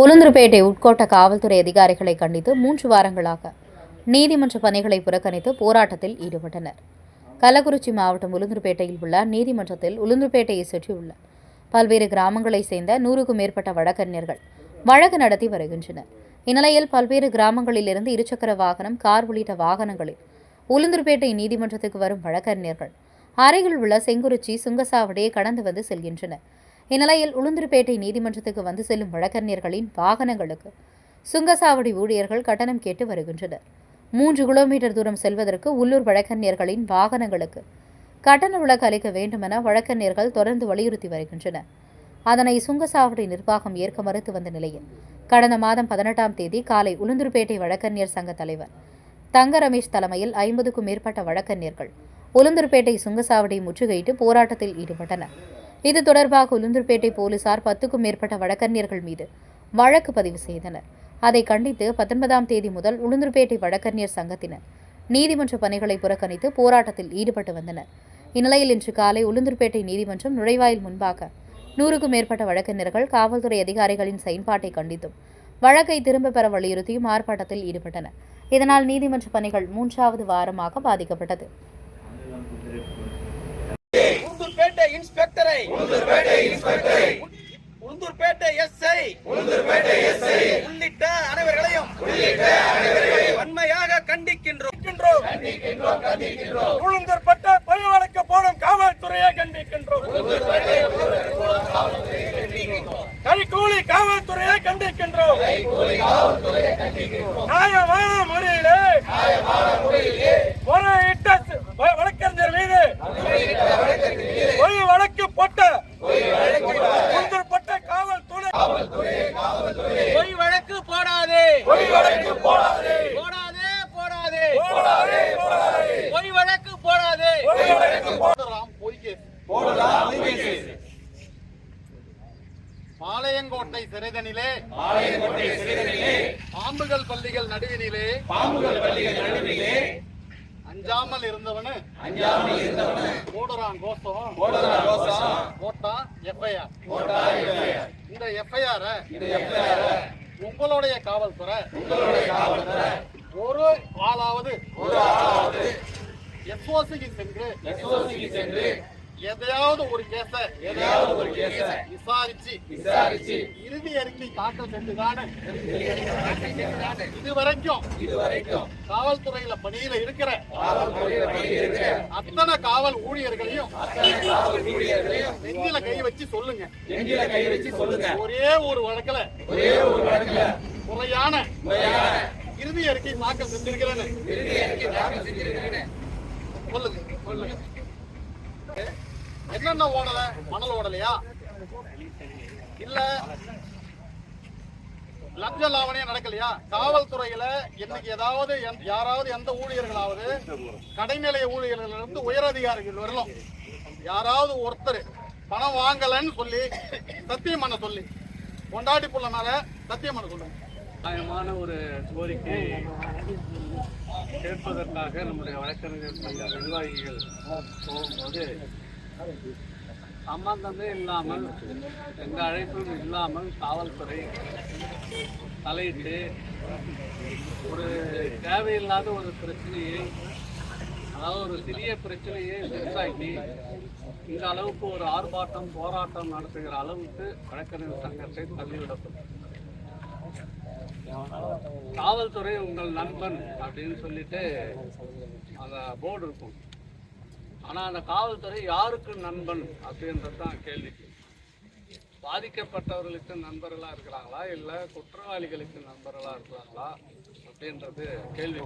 உளுந்துருப்பேட்டை உட்கோட்ட காவல்துறை அதிகாரிகளை கண்டித்து மூன்று வாரங்களாக நீதிமன்ற பணிகளை புறக்கணித்து போராட்டத்தில் ஈடுபட்டனர். கள்ளக்குறிச்சி மாவட்டம் உளுந்தூர்பேட்டையில் உள்ள நீதிமன்றத்தில் உளுந்தூர்பேட்டையை சுற்றியுள்ள பல்வேறு கிராமங்களைச் சேர்ந்த நூறுக்கும் மேற்பட்ட வழக்கறிஞர்கள் வழக்கு நடத்தி வருகின்றனர். இந்நிலையில் பல்வேறு கிராமங்களிலிருந்து இருசக்கர வாகனம் கார் உள்ளிட்ட வாகனங்களில் உளுந்தூர்பேட்டை நீதிமன்றத்துக்கு வரும் வழக்கறிஞர்கள் அருகில் உள்ள செங்குறிச்சி சுங்கசாவடியை கடந்து வந்து செல்கின்றனர். இந்நிலையில் உளுந்தூர்பேட்டை நீதிமன்றத்துக்கு வந்து செல்லும் வழக்கறிஞர்களின் வாகனங்களுக்கு சுங்கசாவடி ஊழியர்கள் கட்டணம் கேட்டு வருகின்றனர். மூன்று கிலோமீட்டர் தூரம் செல்வதற்கு உள்ளூர் வழக்கறிஞர்களின் வாகனங்களுக்கு கட்டண விலக்கு அளிக்க வேண்டுமென வழக்கறிஞர்கள் தொடர்ந்து வலியுறுத்தி வருகின்றனர். அதனை சுங்கசாவடி நிர்வாகம் ஏற்க மறுத்து வந்த நிலையில் கடந்த மாதம் பதினெட்டாம் தேதி காலை உளுந்தூர்பேட்டை வழக்கறிஞர் சங்க தலைவர் தங்க ரமேஷ் தலைமையில் ஐம்பதுக்கும் மேற்பட்ட வழக்கறிஞர்கள் உளுந்தூர்பேட்டை சுங்கசாவடி முற்றுகையிட்டு போராட்டத்தில் ஈடுபட்டனர். இது தொடர்பாக உளுந்தூர்பேட்டை போலீசார் பத்துக்கும் மேற்பட்ட வழக்கறிஞர்கள் மீது வழக்கு பதிவு செய்தனர். அதை கண்டித்து பத்தொன்பதாம் தேதி முதல் உளுந்தூர்பேட்டை வழக்கறிஞர் சங்கத்தினர் நீதிமன்ற பணிகளை புறக்கணித்து போராட்டத்தில் ஈடுபட்டு வந்தனர். இந்நிலையில் இன்று காலை உளுந்தூர்பேட்டை நீதிமன்றம் நுழைவாயில் முன்பாக நூறுக்கும் மேற்பட்ட வழக்கறிஞர்கள் காவல்துறை அதிகாரிகளின் செயல்பாட்டை கண்டித்தும் வழக்கை திரும்பப் பெற வலியுறுத்தியும் ஆர்ப்பாட்டத்தில் ஈடுபட்டனர். இதனால் நீதிமன்ற பணிகள் மூன்றாவது வாரமாக பாதிக்கப்பட்டது. உளுந்தூர்பேட்டை இன்ஸ்பெக்டரை. உளுந்தூர்பேட்டை எஸ்ஐ. உள்ளிட்ட அனைவர்களையும் வன்மையாக கண்டிக்கின்றோம். கண்டிக்கின்றோம் உளுந்தூர்பட்ட பொய் வழக்கு போடும் காவல்துறையை கண்டிக்கின்றோம். கைகூலி காவல்துறையை கண்டிக்கின்றோம். நியாயமான முறையிலே முறையிட்ட வ- வழக்கறிஞர் மீது பொய் வழக்கு போட்ட உளுந்தூர்பட்ட காவல்துறை. பொய் வழக்கு போடாதே. பொய் வழக்கு போடாதே போடாதே. போடாதே போடாதே போடாதே பொய் வழக்கு போடாதே. பொய் வழக்கு போடலாம் பொய் கேஸ். போடலாம் பாளையங்கோட்டை சிறைதனிலே. பாம்புகள் பள்ளிகள் நடுவினிலே. பாம்புகள் பள்ளிகள் நடுவிலே அஞ்சாமல் இருந்தவனு. அஞ்சாமல் இருந்தவனு. போடுறான் கோஷம் போடலாம் ரோசம் போட்டா எஃப்ஐஆர். போடா இந்த எஃப்ஐஆர் இந்த எஃப்ஐஆர். உங்களுடைய காவல்துறை. உங்களுடைய காவல்துறை. ஒரு ஆளாவது. ஒரு ஆளாவது. எஸ்ஓசிக்கு சென்று. எஸ்ஓசிக்கு சென்று எதையாவது ஒரு கேஸ ஏதாவது ஒரு கேஸ விசாரிச்சு விசாரிச்சு இறுதி அறிக்கை தாக்கல் செஞ்சுதானே இதுவரைக்கும் காவல்துறையில பணியில இருக்கிற காவல்துறையில பணி இருக்கிற அத்தனை காவல் ஊழியர்களையும் காவல் ஊழியர்களையும் நெஞ்சில கை வச்சு சொல்லுங்க. நெஞ்சில கை வச்சு சொல்லுங்க. ஒரே ஒரு வழக்குல ஒரே ஒரு வழக்குல முறையான முறையான இறுதி அறிக்கை தாக்கல் செஞ்சிருக்கிறேன்னு. இறுதி அறிக்கை தாக்கல் செஞ்சிருக்கிறேன் சொல்லுங்க சொல்லுங்க. என்னென்ன ஓடல? மணல் ஓடலையா? இல்ல. லஞ்ச லாவணியா நடக்கலையா? காவல்துறையில இன்னைக்கு ஏதாவது யாராவது எந்த ஊழியர்களாவது கடைநிலை ஊழியர்கள் இருந்து உயரதிகாரிகள் வரலாம் யாராவது ஒருத்தர் பணம் வாங்கலன்னு சொல்லி சத்தியம் பண்ண சொல்லி. கொண்டாடி புள்ளனால சத்தியம் பண்ண சொல்லுங்க. நியாயமான ஒரு கோரிக்கை கேட்பதற்காக நம்முடைய வழக்கறிஞர் நிர்வாகிகள் போகும்போது சம்பந்தமே இல்லாமல் எந்த அழைப்பும் இல்லாமல் காவல்துறை தலையிட்டு ஒரு தேவையில்லாத ஒரு பிரச்சனையை அதாவது ஒரு சிறிய பிரச்சனையை பெருசாக்கி இந்த அளவுக்கு ஒரு ஆர்ப்பாட்டம் போராட்டம் நடத்துகிற அளவுக்கு வழக்கறிஞர் சங்கத்தை தள்ளிவிடப்படும். காவல்துறை உங்கள் நண்பன் அப்படின்னு சொல்லிட்டு அந்த போர்டு இருக்கும். ஆனால் அந்த காவல்துறை யாருக்கு நண்பன் அப்படின்றது தான் கேள்வி. பாதிக்கப்பட்டவர்களுக்கு நண்பர்களாக இருக்கிறாங்களா இல்லை குற்றவாளிகளுக்கு நண்பர்களாக இருக்கிறாங்களா அப்படின்றது கேள்வி.